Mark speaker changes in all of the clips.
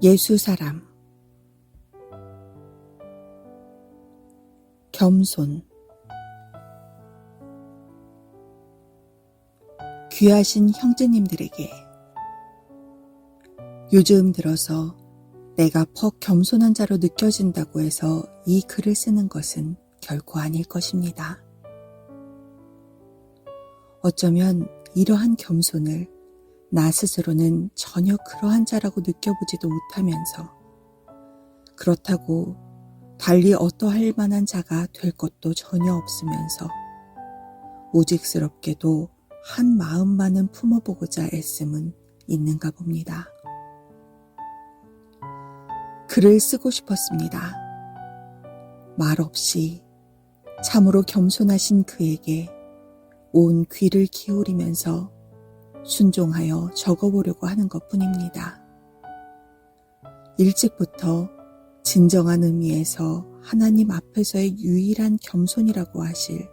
Speaker 1: 예수 사람 겸손 귀하신 형제님들에게 요즘 들어서 내가 퍽 겸손한 자로 느껴진다고 해서 이 글을 쓰는 것은 결코 아닐 것입니다. 어쩌면 이러한 겸손을 나 스스로는 전혀 그러한 자라고 느껴보지도 못하면서 그렇다고 달리 어떠할 만한 자가 될 것도 전혀 없으면서 오직스럽게도 한 마음만은 품어보고자 애씀은 있는가 봅니다. 글을 쓰고 싶었습니다. 말 없이 참으로 겸손하신 그에게 온 귀를 기울이면서 순종하여 적어보려고 하는 것 뿐입니다. 일찍부터 진정한 의미에서 하나님 앞에서의 유일한 겸손이라고 하실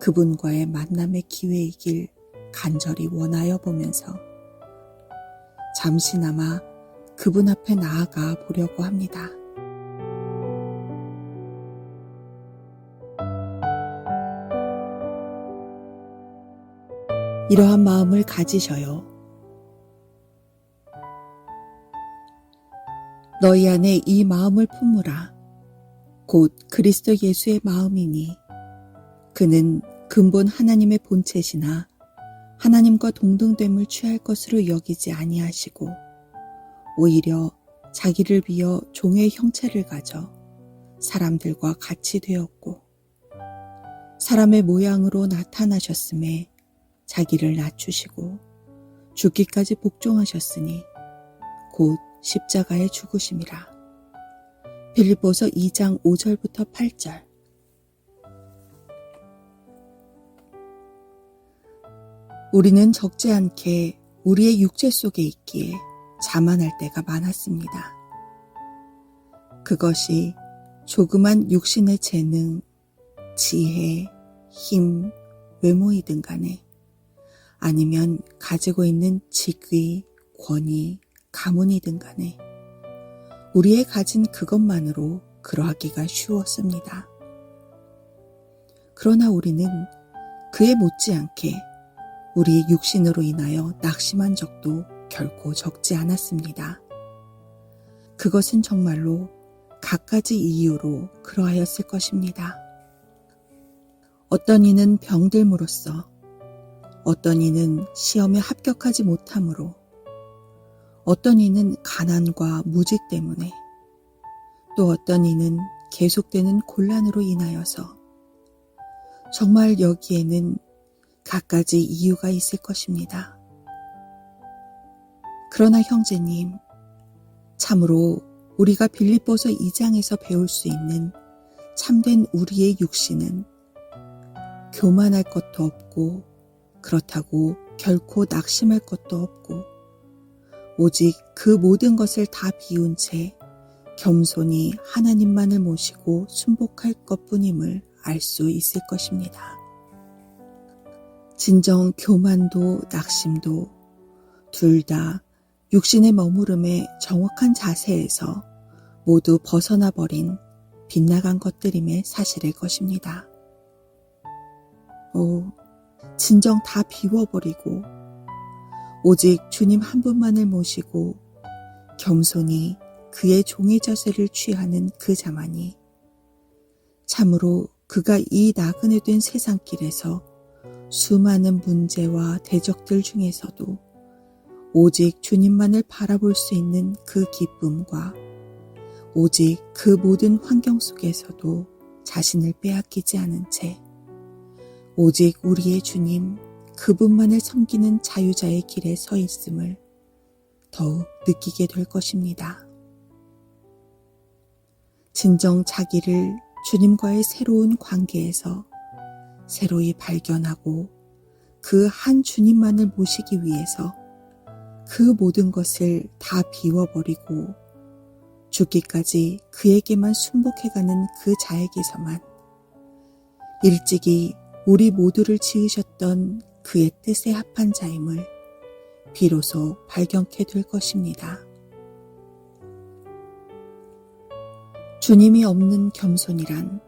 Speaker 1: 그분과의 만남의 기회이길 간절히 원하여 보면서 잠시나마 그분 앞에 나아가 보려고 합니다. 이러한 마음을 가지셔요. 너희 안에 이 마음을 품으라. 곧 그리스도 예수의 마음이니 그는 근본 하나님의 본체시나 하나님과 동등됨을 취할 것으로 여기지 아니하시고 오히려 자기를 비어 종의 형체를 가져 사람들과 같이 되었고 사람의 모양으로 나타나셨음에 자기를 낮추시고 죽기까지 복종하셨으니 곧 십자가에 죽으심이라. 빌립보서 2장 5절부터 8절 우리는 적지 않게 우리의 육체 속에 있기에 자만할 때가 많았습니다. 그것이 조그만 육신의 재능, 지혜, 힘, 외모이든 간에 아니면 가지고 있는 직위, 권위, 가문이든 간에 우리의 가진 그것만으로 그러하기가 쉬웠습니다. 그러나 우리는 그에 못지않게 우리의 육신으로 인하여 낙심한 적도 결코 적지 않았습니다. 그것은 정말로 갖가지 이유로 그러하였을 것입니다. 어떤 이는 병들므로써 어떤 이는 시험에 합격하지 못함으로 어떤 이는 가난과 무직 때문에 또 어떤 이는 계속되는 곤란으로 인하여서 정말 여기에는 갖가지 이유가 있을 것입니다. 그러나 형제님, 참으로 우리가 빌립보서 2장에서 배울 수 있는 참된 우리의 육신은 교만할 것도 없고 그렇다고 결코 낙심할 것도 없고 오직 그 모든 것을 다 비운 채 겸손히 하나님만을 모시고 순복할 것뿐임을 알 수 있을 것입니다. 진정 교만도 낙심도 둘 다 육신의 머무름의 정확한 자세에서 모두 벗어나 버린 빗나간 것들임의 사실일 것입니다. 오, 진정 다 비워버리고 오직 주님 한 분만을 모시고 겸손히 그의 종의 자세를 취하는 그 자만이 참으로 그가 이 나그네 된 세상길에서 수많은 문제와 대적들 중에서도 오직 주님만을 바라볼 수 있는 그 기쁨과 오직 그 모든 환경 속에서도 자신을 빼앗기지 않은 채 오직 우리의 주님 그분만을 섬기는 자유자의 길에 서 있음을 더욱 느끼게 될 것입니다. 진정 자기를 주님과의 새로운 관계에서 새로이 발견하고 그 한 주님만을 모시기 위해서 그 모든 것을 다 비워버리고 죽기까지 그에게만 순복해가는 그 자에게서만 일찍이 우리 모두를 지으셨던 그의 뜻에 합한 자임을 비로소 발견케 될 것입니다. 주님이 없는 겸손이란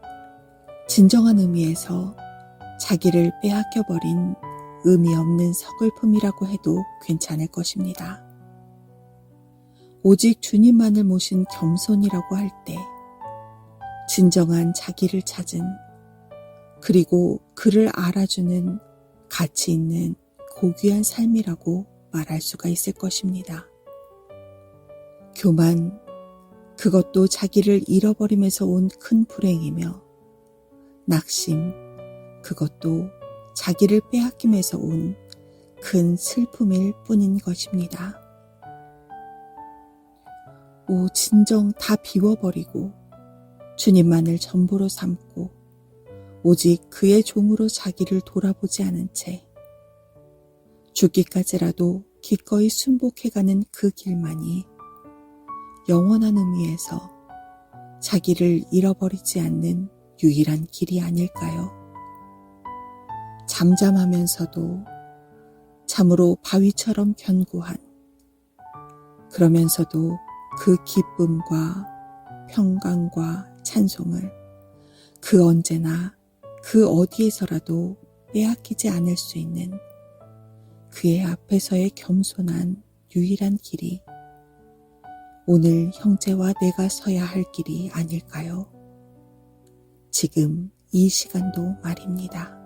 Speaker 1: 진정한 의미에서 자기를 빼앗겨버린 의미 없는 서글픔이라고 해도 괜찮을 것입니다. 오직 주님만을 모신 겸손이라고 할 때, 진정한 자기를 찾은, 그리고 그를 알아주는 가치 있는 고귀한 삶이라고 말할 수가 있을 것입니다. 교만, 그것도 자기를 잃어버림에서 온 큰 불행이며, 낙심, 그것도 자기를 빼앗김에서 온 큰 슬픔일 뿐인 것입니다. 오, 진정 다 비워버리고 주님만을 전부로 삼고 오직 그의 종으로 자기를 돌아보지 않은 채 죽기까지라도 기꺼이 순복해가는 그 길만이 영원한 의미에서 자기를 잃어버리지 않는 유일한 길이 아닐까요? 잠잠하면서도 참으로 바위처럼 견고한 그러면서도 그 기쁨과 평강과 찬송을 그 언제나 그 어디에서라도 빼앗기지 않을 수 있는 그의 앞에서의 겸손한 유일한 길이 오늘 형제와 내가 서야 할 길이 아닐까요? 지금 이 시간도 말입니다.